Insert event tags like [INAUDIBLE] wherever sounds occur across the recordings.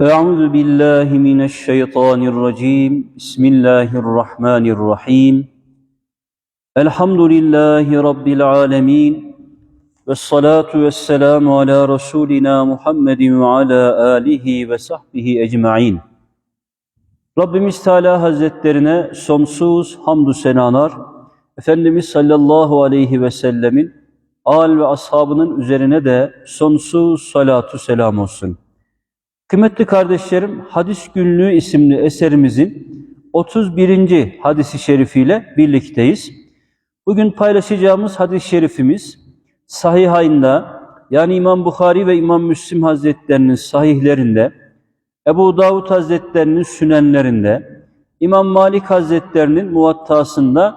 أعوذ بالله من الشيطان الرجيم بسم الله الرحمن الرحيم الحمد لله رب العالمين والصلاة والسلام على رسولنا محمد وعلى آله وصحبه أجمعين Rabbimiz Teala Hazretlerine sonsuz hamdü senalar, Efendimiz sallallahu aleyhi ve sellemin al ve ashabının üzerine de sonsuz salatu selam olsun. Kıymetli kardeşlerim, Hadis Günlüğü isimli eserimizin 31. hadisi şerifiyle birlikteyiz. Bugün paylaşacağımız hadis-i şerifimiz Sahihayn'da yani İmam Bukhari ve İmam Müslim Hazretlerinin sahihlerinde, Ebu Davud Hazretlerinin sünenlerinde, İmam Malik Hazretlerinin muvattasında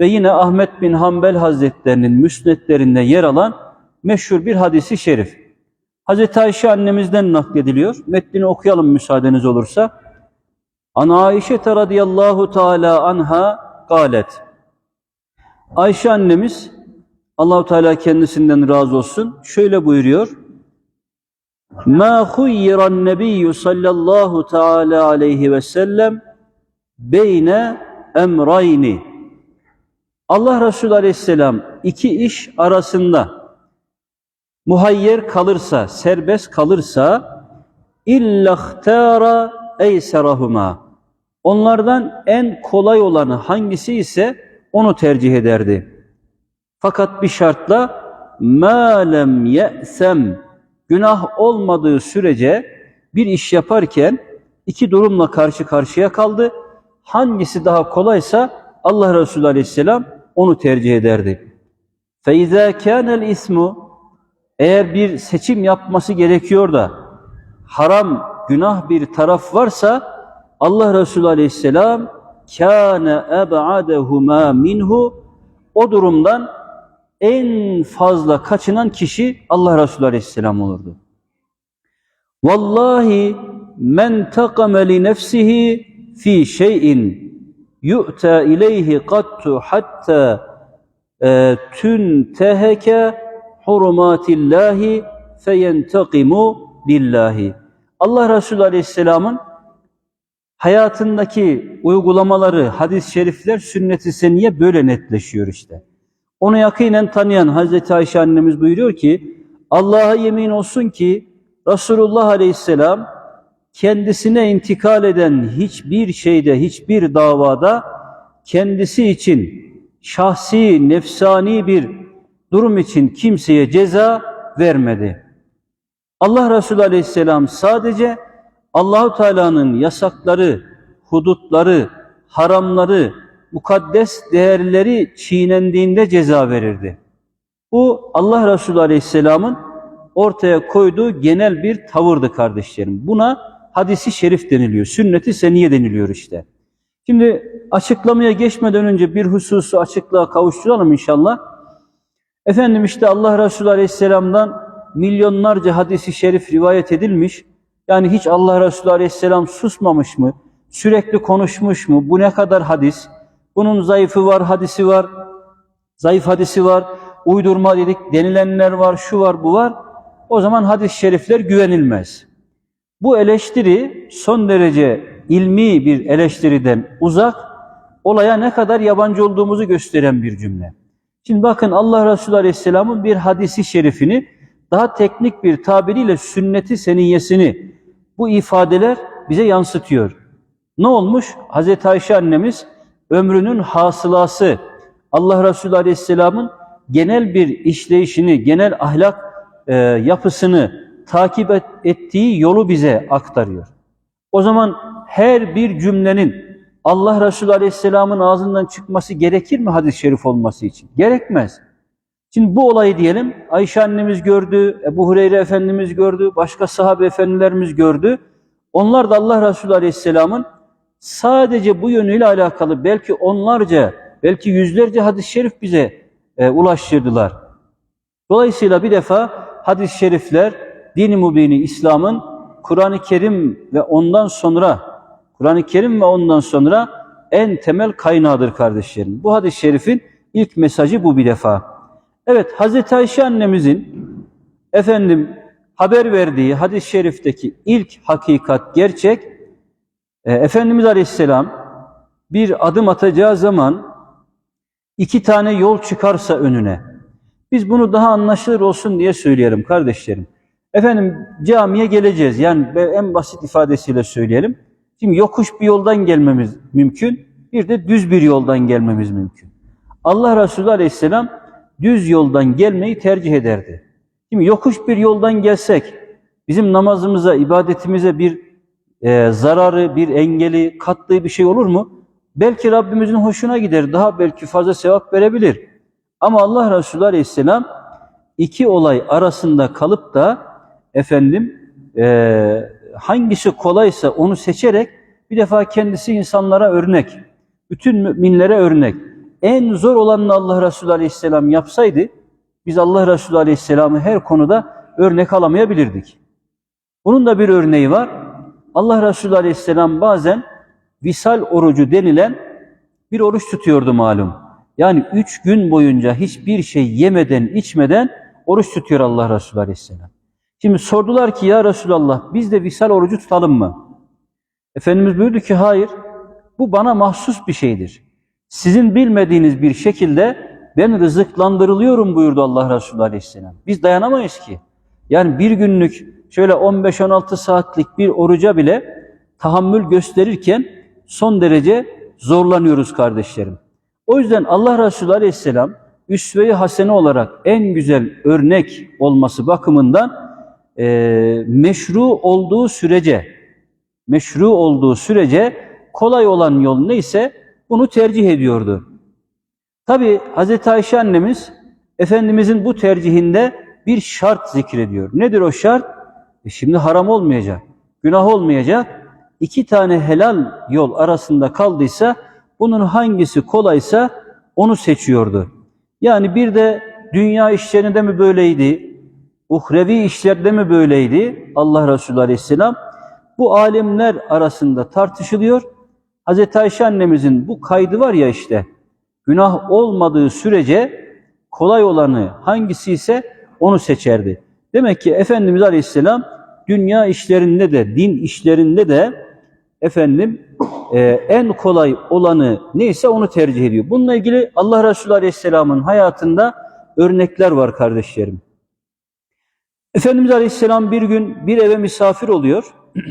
ve yine Ahmet bin Hanbel Hazretlerinin müsnetlerinde yer alan meşhur bir hadisi şerif. Hazreti Ayşe annemizden naklediliyor. Metnini okuyalım müsaadeniz olursa. An Ayşe radıyallahu teala anha galet. Ayşe annemiz Allahu Teala kendisinden razı olsun. Şöyle buyuruyor. Ma khuyyiran nebiyyü sallallahu teala aleyhi ve sellem beyne emrayni. Allah Resulü aleyhisselam iki iş arasında muhayyer kalırsa, serbest kalırsa illahtara eyserahuma. Onlardan en kolay olanı hangisi ise onu tercih ederdi. Fakat bir şartla ma lem ye'sem günah olmadığı sürece bir iş yaparken iki durumla karşı karşıya kaldı. Hangisi daha kolaysa Allah Resulü Aleyhisselam onu tercih ederdi. Feiza kana el ismu eğer bir seçim yapması gerekiyor da haram, günah bir taraf varsa Allah Resulü Aleyhisselam kâne eb'adehuma minhu o durumdan en fazla kaçınan kişi Allah Resulü Aleyhisselam olurdu. Vallahi men takame li nefsihi fi şeyin yu'ta ileyhi kattu hatta e, tün teheke hurumatillahi feyentakimu lillahi. Allah Resulü Aleyhisselam'ın hayatındaki uygulamaları, hadis-i şerifler, sünnet-i seniye böyle netleşiyor işte. Onu yakinen tanıyan Hazreti Ayşe annemiz buyuruyor ki, Allah'a yemin olsun ki Resulullah Aleyhisselam kendisine intikal eden hiçbir şeyde, hiçbir davada kendisi için şahsi, nefsani bir durum için kimseye ceza vermedi. Allah Resulü Aleyhisselam sadece Allahu Teala'nın yasakları, hudutları, haramları, mukaddes değerleri çiğnendiğinde ceza verirdi. Bu Allah Resulü Aleyhisselam'ın ortaya koyduğu genel bir tavırdı kardeşlerim. Buna hadisi şerif deniliyor, sünneti seniye deniliyor işte. Şimdi açıklamaya geçmeden önce bir hususu açıklığa kavuşturalım inşallah. Efendim işte Allah Resulü Aleyhisselam'dan milyonlarca hadisi şerif rivayet edilmiş. Yani hiç Allah Resulü Aleyhisselam susmamış mı? Sürekli konuşmuş mu? Bu ne kadar hadis? Bunun zayıfı var, hadisi var. Zayıf hadisi var. Uydurma dedik, denilenler var, şu var, bu var. O zaman hadis-i şerifler güvenilmez. Bu eleştiri son derece ilmi bir eleştiriden uzak, olaya ne kadar yabancı olduğumuzu gösteren bir cümle. Şimdi bakın Allah Resulü Aleyhisselam'ın bir hadisi şerifini daha teknik bir tabiriyle sünneti seniyesini bu ifadeler bize yansıtıyor. Ne olmuş? Hazreti Ayşe annemiz ömrünün hasılası Allah Resulü Aleyhisselam'ın genel bir işleyişini, genel ahlak e, yapısını takip et, ettiği yolu bize aktarıyor. O zaman her bir cümlenin Allah Resulü Aleyhisselam'ın ağzından çıkması gerekir mi hadis-i şerif olması için? Gerekmez. Şimdi bu olayı diyelim Ayşe annemiz gördü, Ebu Hureyre Efendimiz gördü, başka sahabe efendilerimiz gördü. Onlar da Allah Resulü Aleyhisselam'ın sadece bu yönüyle alakalı belki onlarca, belki yüzlerce hadis-i şerif bize e, ulaştırdılar. Dolayısıyla bir defa hadis-i şerifler dini mübini İslam'ın Kur'an-ı Kerim ve ondan sonra Kur'an-ı Kerim ve ondan sonra en temel kaynağıdır kardeşlerim. Bu hadis-i şerifin ilk mesajı bu bir defa. Evet Hazreti Ayşe annemizin efendim haber verdiği hadis-i şerifteki ilk hakikat, gerçek, e, Efendimiz Aleyhisselam bir adım atacağı zaman iki tane yol çıkarsa önüne, biz bunu daha anlaşılır olsun diye söyleyelim kardeşlerim. Efendim camiye geleceğiz. Yani en basit ifadesiyle söyleyelim. Şimdi yokuş bir yoldan gelmemiz mümkün. Bir de düz bir yoldan gelmemiz mümkün. Allah Resulü Aleyhisselam düz yoldan gelmeyi tercih ederdi. Şimdi yokuş bir yoldan gelsek bizim namazımıza, ibadetimize bir e, zararı, bir engeli kattığı bir şey olur mu? Belki Rabbimizin hoşuna gider, daha belki fazla sevap verebilir. Ama Allah Resulü Aleyhisselam iki olay arasında kalıp da efendim e, hangisi kolaysa onu seçerek bir defa kendisi insanlara örnek, bütün müminlere örnek. En zor olanını Allah Resulü Aleyhisselam yapsaydı biz Allah Resulü Aleyhisselam'ı her konuda örnek alamayabilirdik. Bunun da bir örneği var. Allah Resulü Aleyhisselam bazen visal orucu denilen bir oruç tutuyordu malum. Yani üç gün boyunca hiçbir şey yemeden, içmeden oruç tutuyor Allah Resulü Aleyhisselam. Şimdi sordular ki ya Resulallah biz de visal orucu tutalım mı? Efendimiz buyurdu ki hayır bu bana mahsus bir şeydir. Sizin bilmediğiniz bir şekilde ben rızıklandırılıyorum buyurdu Allah Resulü Aleyhisselam. Biz dayanamayız ki. Yani bir günlük şöyle 15-16 saatlik bir oruca bile tahammül gösterirken son derece zorlanıyoruz kardeşlerim. O yüzden Allah Resulü Aleyhisselam üsve-i hasene olarak en güzel örnek olması bakımından e, meşru olduğu sürece meşru olduğu sürece kolay olan yol neyse bunu tercih ediyordu. Tabi Hazreti Ayşe annemiz Efendimizin bu tercihinde bir şart zikrediyor. Nedir o şart? E şimdi haram olmayacak, günah olmayacak. İki tane helal yol arasında kaldıysa bunun hangisi kolaysa onu seçiyordu. Yani bir de dünya işlerinde mi böyleydi? Uhrevi işlerde mi böyleydi? Allah Resulü Aleyhisselam bu alemler arasında tartışılıyor. Hazreti Ayşe annemizin bu kaydı var ya işte günah olmadığı sürece kolay olanı hangisi ise onu seçerdi. Demek ki Efendimiz Aleyhisselam dünya işlerinde de din işlerinde de efendim e, en kolay olanı neyse onu tercih ediyor. Bununla ilgili Allah Resulü Aleyhisselam'ın hayatında örnekler var kardeşlerim. Efendimiz Aleyhisselam bir gün bir eve misafir oluyor. [CLEARS THROAT]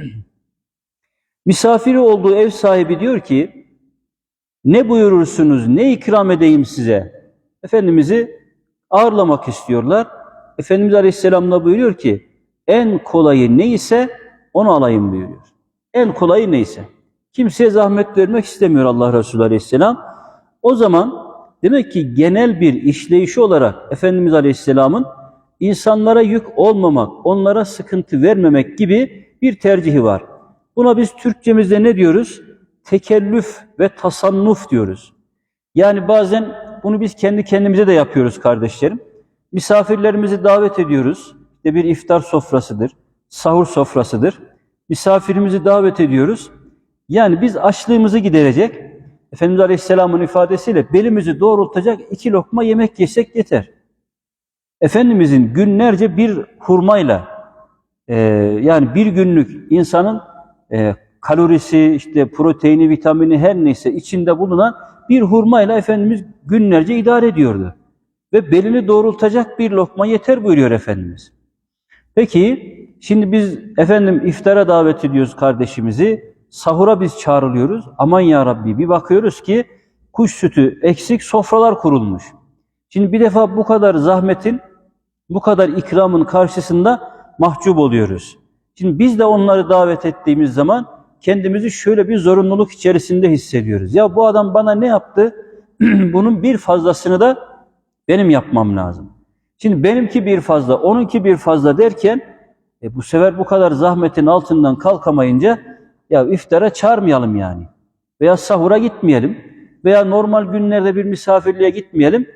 Misafiri olduğu ev sahibi diyor ki, ne buyurursunuz, ne ikram edeyim size? Efendimiz'i ağırlamak istiyorlar. Efendimiz Aleyhisselam da buyuruyor ki, en kolayı neyse onu alayım buyuruyor. En kolayı neyse. Kimseye zahmet vermek istemiyor Allah Resulü Aleyhisselam. O zaman demek ki genel bir işleyişi olarak Efendimiz Aleyhisselam'ın insanlara yük olmamak, onlara sıkıntı vermemek gibi bir tercihi var. Buna biz Türkçemizde ne diyoruz? Tekellüf ve tasannuf diyoruz. Yani bazen bunu biz kendi kendimize de yapıyoruz kardeşlerim. Misafirlerimizi davet ediyoruz. İşte bir iftar sofrasıdır, sahur sofrasıdır. Misafirimizi davet ediyoruz. Yani biz açlığımızı giderecek, Efendimiz Aleyhisselam'ın ifadesiyle belimizi doğrultacak iki lokma yemek yesek yeter. Efendimizin günlerce bir hurmayla, e, yani bir günlük insanın e, kalorisi, işte proteini, vitamini her neyse içinde bulunan bir hurmayla Efendimiz günlerce idare ediyordu. Ve belini doğrultacak bir lokma yeter buyuruyor Efendimiz. Peki şimdi biz efendim iftara davet ediyoruz kardeşimizi. Sahura biz çağrılıyoruz. Aman ya Rabbi bir bakıyoruz ki kuş sütü eksik sofralar kurulmuş. Şimdi bir defa bu kadar zahmetin, bu kadar ikramın karşısında mahcup oluyoruz. Şimdi biz de onları davet ettiğimiz zaman kendimizi şöyle bir zorunluluk içerisinde hissediyoruz. Ya bu adam bana ne yaptı? [CLEARS THROAT] Bunun bir fazlasını da benim yapmam lazım. Şimdi benimki bir fazla, onunki bir fazla derken e, bu sefer bu kadar zahmetin altından kalkamayınca ya iftara çağırmayalım yani. Veya sahura gitmeyelim. Veya normal günlerde bir misafirliğe gitmeyelim.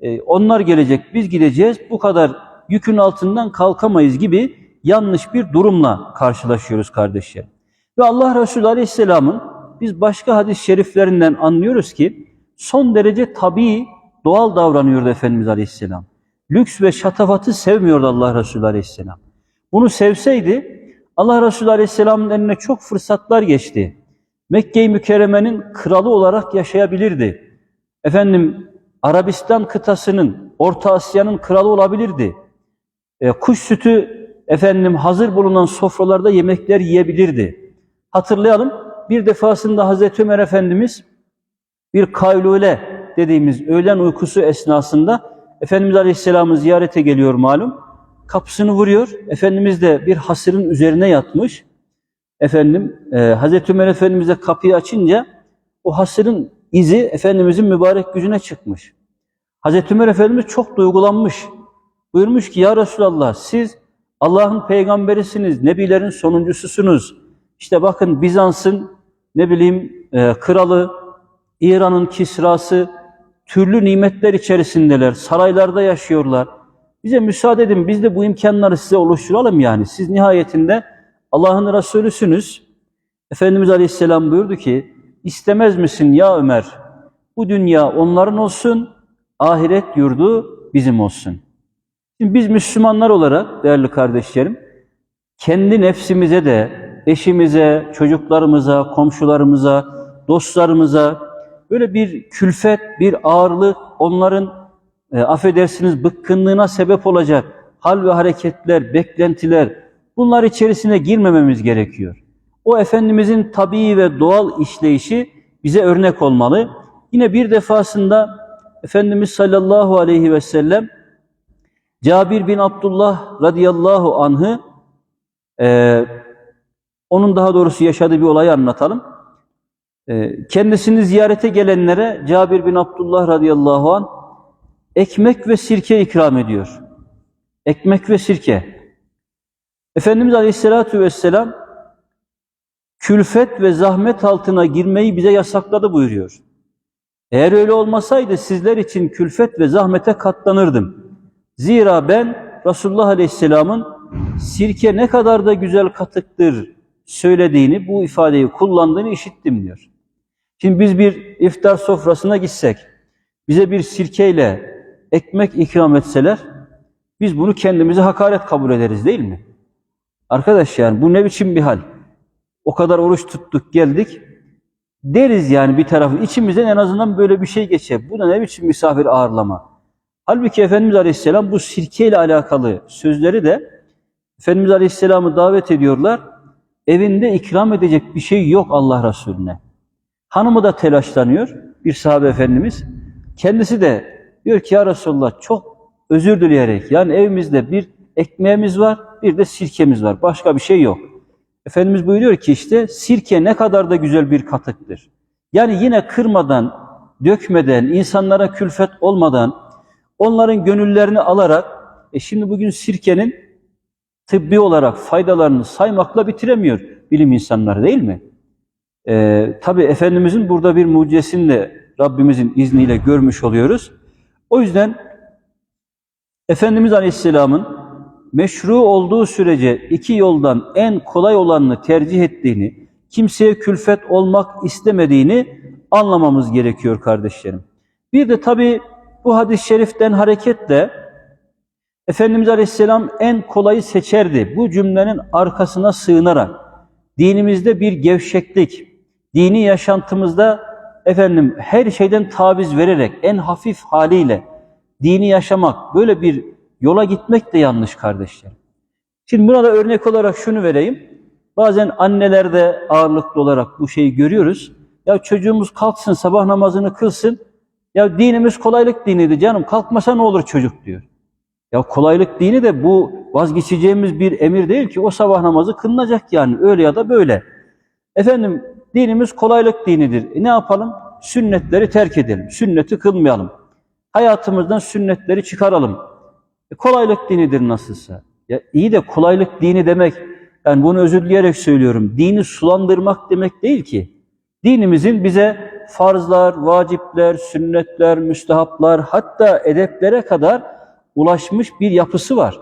E, onlar gelecek, biz gideceğiz. Bu kadar yükün altından kalkamayız gibi yanlış bir durumla karşılaşıyoruz kardeşlerim. Ve Allah Resulü Aleyhisselam'ın biz başka hadis-i şeriflerinden anlıyoruz ki son derece tabii, doğal davranıyordu Efendimiz Aleyhisselam. Lüks ve şatafatı sevmiyordu Allah Resulü Aleyhisselam. Bunu sevseydi Allah Resulü Aleyhisselam'ın eline çok fırsatlar geçti. Mekke-i Mükerreme'nin kralı olarak yaşayabilirdi. Efendim Arabistan kıtasının, Orta Asya'nın kralı olabilirdi. E, kuş sütü efendim hazır bulunan sofralarda yemekler yiyebilirdi. Hatırlayalım bir defasında Hazreti Ömer Efendimiz bir kaylule dediğimiz öğlen uykusu esnasında Efendimiz Aleyhisselam'ı ziyarete geliyor malum. Kapısını vuruyor. Efendimiz de bir hasırın üzerine yatmış. Efendim e, Hazreti Ömer Efendimiz'e kapıyı açınca o hasırın izi Efendimiz'in mübarek yüzüne çıkmış. Hazreti Ömer Efendimiz çok duygulanmış. Buyurmuş ki ya Resulallah siz Allah'ın peygamberisiniz, nebilerin sonuncususunuz. İşte bakın Bizans'ın ne bileyim e, kralı, İran'ın Kisrası, türlü nimetler içerisindeler, saraylarda yaşıyorlar. Bize müsaade edin, biz de bu imkanları size oluşturalım yani. Siz nihayetinde Allah'ın Resulüsünüz. Efendimiz Aleyhisselam buyurdu ki, istemez misin ya Ömer? Bu dünya onların olsun, ahiret yurdu bizim olsun. Şimdi biz Müslümanlar olarak değerli kardeşlerim, kendi nefsimize de, eşimize, çocuklarımıza, komşularımıza, dostlarımıza böyle bir külfet, bir ağırlık, onların e, affedersiniz bıkkınlığına sebep olacak hal ve hareketler, beklentiler bunlar içerisine girmememiz gerekiyor. O Efendimizin tabii ve doğal işleyişi bize örnek olmalı. Yine bir defasında Efendimiz sallallahu aleyhi ve sellem Cabir bin Abdullah radıyallahu anh'ı e, onun daha doğrusu yaşadığı bir olayı anlatalım. E, kendisini ziyarete gelenlere Cabir bin Abdullah radıyallahu anh ekmek ve sirke ikram ediyor. Ekmek ve sirke. Efendimiz Aleyhisselatü Vesselam külfet ve zahmet altına girmeyi bize yasakladı buyuruyor. Eğer öyle olmasaydı sizler için külfet ve zahmete katlanırdım. Zira ben Resulullah Aleyhisselam'ın sirke ne kadar da güzel katıktır söylediğini, bu ifadeyi kullandığını işittim diyor. Şimdi biz bir iftar sofrasına gitsek, bize bir sirkeyle ekmek ikram etseler, biz bunu kendimize hakaret kabul ederiz değil mi? Arkadaş yani bu ne biçim bir hal? O kadar oruç tuttuk geldik, deriz yani bir tarafı. içimizden en azından böyle bir şey geçer. Bu da ne biçim misafir ağırlama? Halbuki Efendimiz Aleyhisselam bu sirkeyle alakalı sözleri de Efendimiz Aleyhisselam'ı davet ediyorlar. Evinde ikram edecek bir şey yok Allah Resulüne. Hanımı da telaşlanıyor bir sahabe efendimiz. Kendisi de diyor ki ya Resulullah çok özür dileyerek yani evimizde bir ekmeğimiz var bir de sirkemiz var. Başka bir şey yok. Efendimiz buyuruyor ki işte sirke ne kadar da güzel bir katıktır. Yani yine kırmadan, dökmeden, insanlara külfet olmadan, onların gönüllerini alarak, e şimdi bugün sirkenin tıbbi olarak faydalarını saymakla bitiremiyor bilim insanları değil mi? Ee, Tabi Efendimizin burada bir mucizesini de Rabbimizin izniyle görmüş oluyoruz. O yüzden Efendimiz Aleyhisselam'ın meşru olduğu sürece iki yoldan en kolay olanını tercih ettiğini, kimseye külfet olmak istemediğini anlamamız gerekiyor kardeşlerim. Bir de tabi bu hadis-i şeriften hareketle Efendimiz Aleyhisselam en kolayı seçerdi. Bu cümlenin arkasına sığınarak dinimizde bir gevşeklik, dini yaşantımızda efendim her şeyden taviz vererek en hafif haliyle dini yaşamak, böyle bir yola gitmek de yanlış kardeşler. Şimdi buna da örnek olarak şunu vereyim. Bazen annelerde ağırlıklı olarak bu şeyi görüyoruz. Ya çocuğumuz kalksın sabah namazını kılsın. Ya dinimiz kolaylık diniydi canım kalkmasa ne olur çocuk diyor. Ya kolaylık dini de bu vazgeçeceğimiz bir emir değil ki o sabah namazı kılınacak yani öyle ya da böyle. Efendim dinimiz kolaylık dinidir. E ne yapalım? Sünnetleri terk edelim. Sünneti kılmayalım. Hayatımızdan sünnetleri çıkaralım. E kolaylık dinidir nasılsa. Ya iyi de kolaylık dini demek, yani bunu özür dileyerek söylüyorum. Dini sulandırmak demek değil ki. Dinimizin bize farzlar, vacipler, sünnetler, müstehaplar, hatta edeplere kadar ulaşmış bir yapısı var.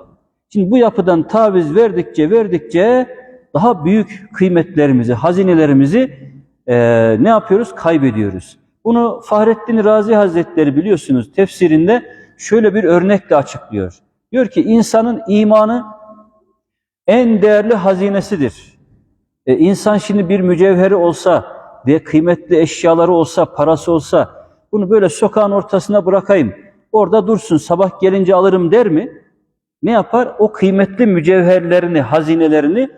Şimdi bu yapıdan taviz verdikçe verdikçe daha büyük kıymetlerimizi, hazinelerimizi e, ne yapıyoruz? Kaybediyoruz. Bunu Fahrettin Razi Hazretleri biliyorsunuz tefsirinde şöyle bir örnekle açıklıyor. Diyor ki insanın imanı en değerli hazinesidir. E, insan şimdi bir mücevheri olsa, ve kıymetli eşyaları olsa, parası olsa, bunu böyle sokağın ortasına bırakayım, orada dursun, sabah gelince alırım der mi? Ne yapar? O kıymetli mücevherlerini, hazinelerini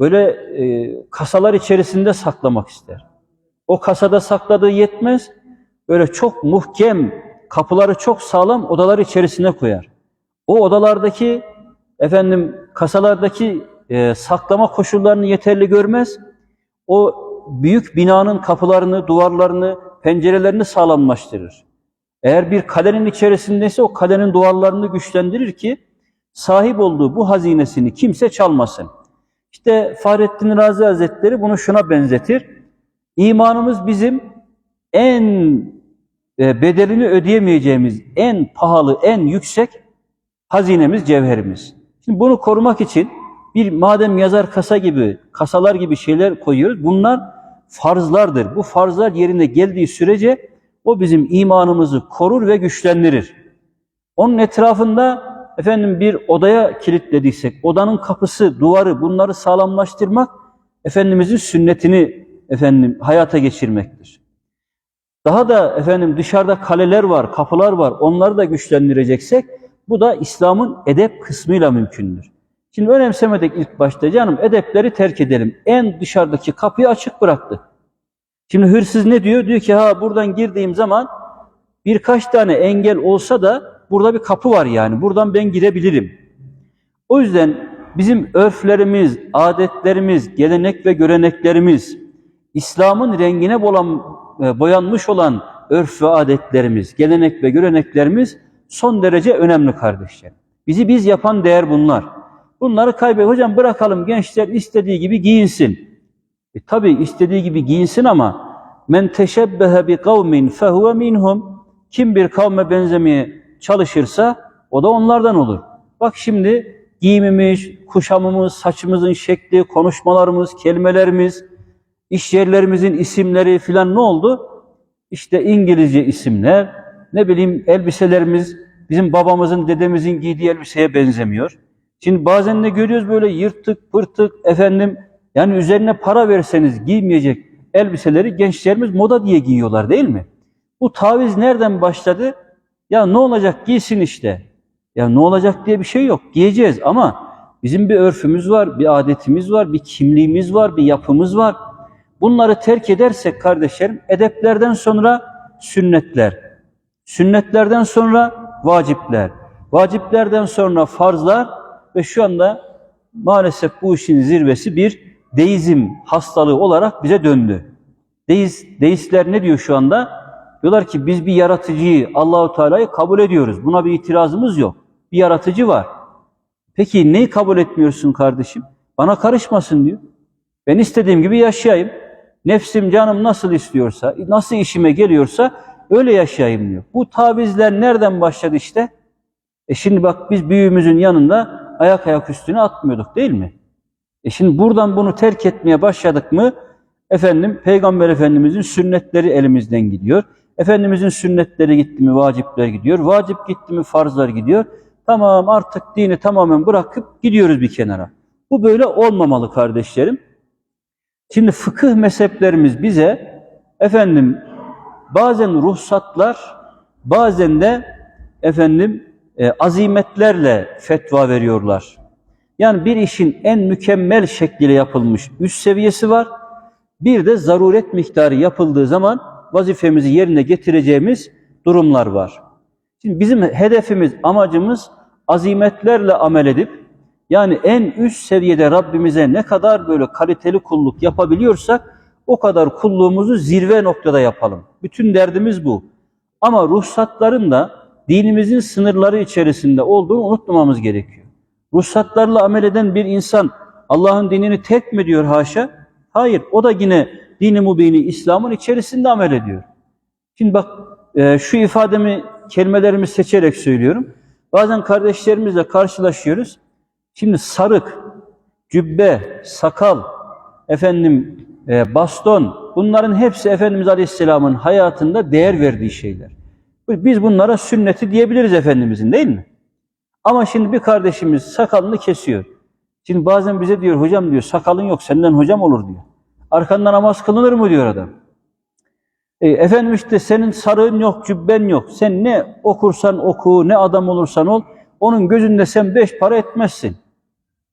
böyle e, kasalar içerisinde saklamak ister. O kasada sakladığı yetmez, böyle çok muhkem, kapıları çok sağlam odalar içerisine koyar. O odalardaki, efendim kasalardaki e, saklama koşullarını yeterli görmez. O büyük binanın kapılarını, duvarlarını, pencerelerini sağlamlaştırır. Eğer bir kalenin içerisindeyse o kalenin duvarlarını güçlendirir ki sahip olduğu bu hazinesini kimse çalmasın. İşte Fahrettin Razi Hazretleri bunu şuna benzetir. İmanımız bizim en bedelini ödeyemeyeceğimiz en pahalı, en yüksek hazinemiz, cevherimiz. Şimdi bunu korumak için bir madem yazar kasa gibi, kasalar gibi şeyler koyuyoruz. Bunlar farzlardır. Bu farzlar yerine geldiği sürece o bizim imanımızı korur ve güçlendirir. Onun etrafında efendim bir odaya kilitlediysek, odanın kapısı, duvarı bunları sağlamlaştırmak Efendimizin sünnetini efendim hayata geçirmektir. Daha da efendim dışarıda kaleler var, kapılar var. Onları da güçlendireceksek bu da İslam'ın edep kısmıyla mümkündür. Şimdi önemsemedik ilk başta canım edepleri terk edelim. En dışarıdaki kapıyı açık bıraktı. Şimdi hırsız ne diyor? Diyor ki ha buradan girdiğim zaman birkaç tane engel olsa da burada bir kapı var yani. Buradan ben girebilirim. O yüzden bizim örflerimiz, adetlerimiz, gelenek ve göreneklerimiz, İslam'ın rengine bolan, e, boyanmış olan örf ve adetlerimiz, gelenek ve göreneklerimiz son derece önemli kardeşler. Bizi biz yapan değer bunlar. Bunları kaybet. Hocam bırakalım gençler istediği gibi giyinsin. E, tabii istediği gibi giyinsin ama men teşebbehe bi kavmin fehuve minhum. Kim bir kavme benzemeye çalışırsa o da onlardan olur. Bak şimdi giyimimiz, kuşamımız, saçımızın şekli, konuşmalarımız, kelimelerimiz, iş yerlerimizin isimleri filan ne oldu? İşte İngilizce isimler, ne bileyim elbiselerimiz bizim babamızın, dedemizin giydiği elbiseye benzemiyor. Şimdi bazen de görüyoruz böyle yırtık, pırtık, efendim yani üzerine para verseniz giymeyecek elbiseleri gençlerimiz moda diye giyiyorlar değil mi? Bu taviz nereden başladı? Ya ne olacak giysin işte. Ya ne olacak diye bir şey yok. Giyeceğiz ama bizim bir örfümüz var, bir adetimiz var, bir kimliğimiz var, bir yapımız var. Bunları terk edersek kardeşlerim edeplerden sonra sünnetler, sünnetlerden sonra vacipler, vaciplerden sonra farzlar ve şu anda maalesef bu işin zirvesi bir deizm hastalığı olarak bize döndü. Deist, deistler ne diyor şu anda? Diyorlar ki biz bir yaratıcıyı, Allahu Teala'yı kabul ediyoruz. Buna bir itirazımız yok. Bir yaratıcı var. Peki neyi kabul etmiyorsun kardeşim? Bana karışmasın diyor. Ben istediğim gibi yaşayayım. Nefsim canım nasıl istiyorsa, nasıl işime geliyorsa öyle yaşayayım diyor. Bu tavizler nereden başladı işte? E şimdi bak biz büyüğümüzün yanında ayak ayak üstüne atmıyorduk değil mi? E şimdi buradan bunu terk etmeye başladık mı efendim Peygamber Efendimizin sünnetleri elimizden gidiyor. Efendimizin sünnetleri gitti mi vacipler gidiyor. Vacip gitti mi farzlar gidiyor. Tamam artık dini tamamen bırakıp gidiyoruz bir kenara. Bu böyle olmamalı kardeşlerim. Şimdi fıkıh mezheplerimiz bize efendim bazen ruhsatlar bazen de efendim e, azimetlerle fetva veriyorlar. Yani bir işin en mükemmel şekliyle yapılmış üst seviyesi var. Bir de zaruret miktarı yapıldığı zaman vazifemizi yerine getireceğimiz durumlar var. Şimdi bizim hedefimiz, amacımız azimetlerle amel edip yani en üst seviyede Rabbimize ne kadar böyle kaliteli kulluk yapabiliyorsak o kadar kulluğumuzu zirve noktada yapalım. Bütün derdimiz bu. Ama ruhsatların da dinimizin sınırları içerisinde olduğunu unutmamamız gerekiyor. Ruhsatlarla amel eden bir insan Allah'ın dinini terk mi diyor haşa? Hayır, o da yine dini mubini İslam'ın içerisinde amel ediyor. Şimdi bak e, şu ifademi, kelimelerimi seçerek söylüyorum. Bazen kardeşlerimizle karşılaşıyoruz. Şimdi sarık, cübbe, sakal, efendim e, baston bunların hepsi Efendimiz Aleyhisselam'ın hayatında değer verdiği şeyler. Biz bunlara sünneti diyebiliriz Efendimizin değil mi? Ama şimdi bir kardeşimiz sakalını kesiyor. Şimdi bazen bize diyor hocam diyor sakalın yok senden hocam olur diyor. Arkanda namaz kılınır mı diyor adam. E, efendim işte senin sarığın yok, cübben yok. Sen ne okursan oku, ne adam olursan ol, onun gözünde sen beş para etmezsin.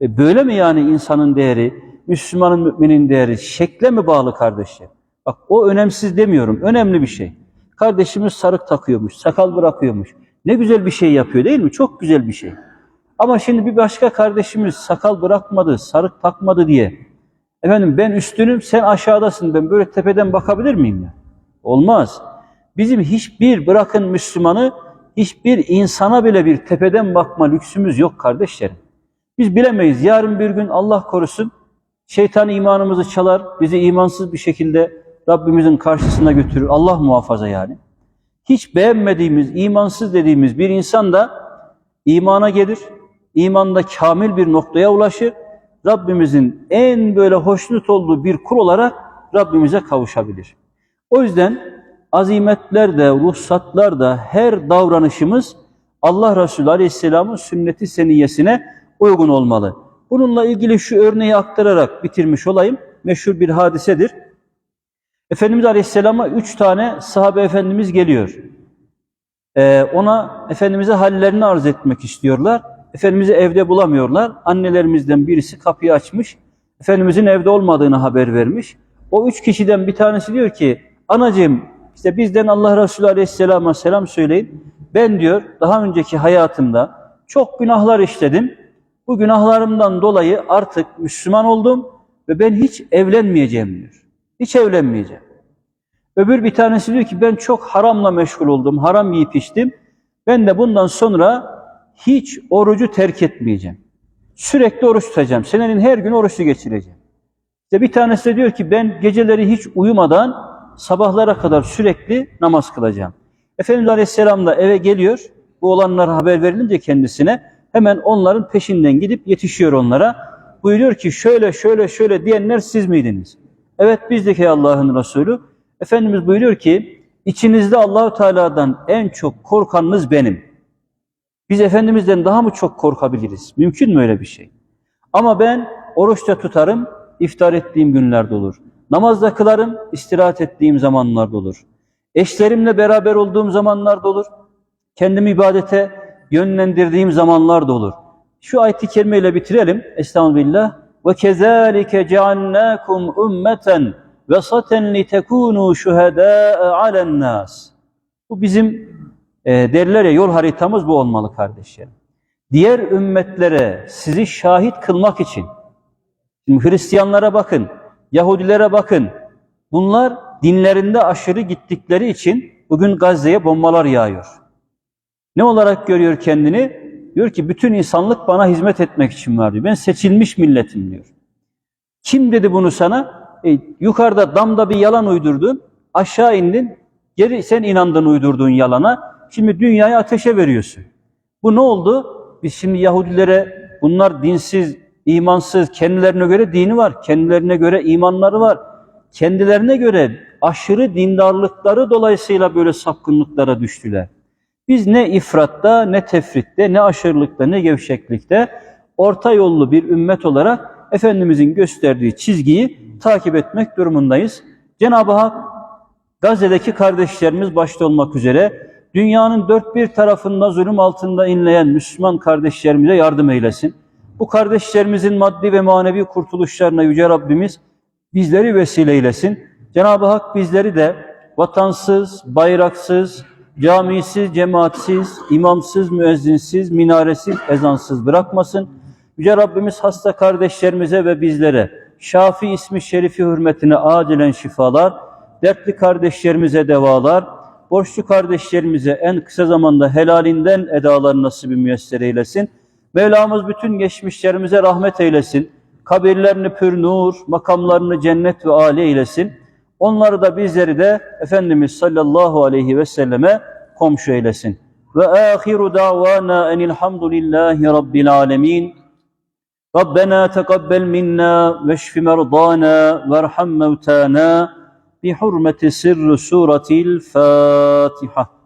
E, böyle mi yani insanın değeri, Müslümanın, müminin değeri şekle mi bağlı kardeşler? Bak o önemsiz demiyorum, önemli bir şey. Kardeşimiz sarık takıyormuş, sakal bırakıyormuş. Ne güzel bir şey yapıyor değil mi? Çok güzel bir şey. Ama şimdi bir başka kardeşimiz sakal bırakmadı, sarık takmadı diye. Efendim ben üstünüm, sen aşağıdasın. Ben böyle tepeden bakabilir miyim ya? Olmaz. Bizim hiçbir bırakın Müslümanı, hiçbir insana bile bir tepeden bakma lüksümüz yok kardeşlerim. Biz bilemeyiz. Yarın bir gün Allah korusun şeytan imanımızı çalar, bizi imansız bir şekilde Rabbimizin karşısına götürür. Allah muhafaza yani. Hiç beğenmediğimiz, imansız dediğimiz bir insan da imana gelir, imanda kamil bir noktaya ulaşır. Rabbimizin en böyle hoşnut olduğu bir kul olarak Rabbimize kavuşabilir. O yüzden azimetlerde, ruhsatlarda her davranışımız Allah Resulü Aleyhisselam'ın sünneti seniyesine uygun olmalı. Bununla ilgili şu örneği aktararak bitirmiş olayım. Meşhur bir hadisedir. Efendimiz Aleyhisselam'a üç tane sahabe efendimiz geliyor. Ee, ona Efendimiz'e hallerini arz etmek istiyorlar. Efendimiz'i evde bulamıyorlar. Annelerimizden birisi kapıyı açmış. Efendimiz'in evde olmadığını haber vermiş. O üç kişiden bir tanesi diyor ki, anacığım işte bizden Allah Resulü Aleyhisselam'a selam söyleyin. Ben diyor daha önceki hayatımda çok günahlar işledim. Bu günahlarımdan dolayı artık Müslüman oldum ve ben hiç evlenmeyeceğim diyor. Hiç evlenmeyeceğim. Öbür bir tanesi diyor ki ben çok haramla meşgul oldum, haram yiyip içtim. Ben de bundan sonra hiç orucu terk etmeyeceğim. Sürekli oruç tutacağım. Senenin her gün oruçlu geçireceğim. İşte bir tanesi de diyor ki ben geceleri hiç uyumadan sabahlara kadar sürekli namaz kılacağım. Efendimiz Aleyhisselam da eve geliyor. Bu olanlar haber verilince kendisine hemen onların peşinden gidip yetişiyor onlara. Buyuruyor ki şöyle şöyle şöyle diyenler siz miydiniz? Evet bizdik ey Allah'ın Resulü. Efendimiz buyuruyor ki içinizde Allahu Teala'dan en çok korkanınız benim. Biz Efendimiz'den daha mı çok korkabiliriz? Mümkün mü öyle bir şey? Ama ben oruçta tutarım, iftar ettiğim günlerde olur. Namazda kılarım, istirahat ettiğim zamanlarda olur. Eşlerimle beraber olduğum zamanlarda olur. Kendimi ibadete yönlendirdiğim zamanlarda olur. Şu ayet-i kerimeyle bitirelim. Estağfirullah. Ve kezalike cealnakum ummeten vesaten litekunu şuhada'a alen nas. Bu bizim e, derler ya yol haritamız bu olmalı kardeşlerim. Diğer ümmetlere sizi şahit kılmak için. Şimdi Hristiyanlara bakın, Yahudilere bakın. Bunlar dinlerinde aşırı gittikleri için bugün Gazze'ye bombalar yağıyor. Ne olarak görüyor kendini? Diyor ki bütün insanlık bana hizmet etmek için var diyor. Ben seçilmiş milletim diyor. Kim dedi bunu sana? E, yukarıda damda bir yalan uydurdun, aşağı indin, geri sen inandın uydurduğun yalana. Şimdi dünyayı ateşe veriyorsun. Bu ne oldu? Biz şimdi Yahudilere bunlar dinsiz, imansız, kendilerine göre dini var, kendilerine göre imanları var. Kendilerine göre aşırı dindarlıkları dolayısıyla böyle sapkınlıklara düştüler. Biz ne ifratta, ne tefritte, ne aşırılıkta, ne gevşeklikte orta yollu bir ümmet olarak Efendimizin gösterdiği çizgiyi takip etmek durumundayız. Cenab-ı Hak Gazze'deki kardeşlerimiz başta olmak üzere dünyanın dört bir tarafında zulüm altında inleyen Müslüman kardeşlerimize yardım eylesin. Bu kardeşlerimizin maddi ve manevi kurtuluşlarına Yüce Rabbimiz bizleri vesile eylesin. Cenab-ı Hak bizleri de vatansız, bayraksız, camisiz, cemaatsiz, imamsız, müezzinsiz, minaresiz, ezansız bırakmasın. Yüce Rabbimiz hasta kardeşlerimize ve bizlere Şafi ismi şerifi hürmetine acilen şifalar, dertli kardeşlerimize devalar, borçlu kardeşlerimize en kısa zamanda helalinden edalar nasibi müyesser eylesin. Mevlamız bütün geçmişlerimize rahmet eylesin. Kabirlerini pür nur, makamlarını cennet ve âli eylesin. Onları da bizleri de Efendimiz sallallahu aleyhi ve selleme komşu eylesin. Ve ahiru davana enilhamdülillahi rabbil alemin. Rabbena tekabbel minna veşfi merdana verham mevtana bi hurmeti sirri suratil Fatiha.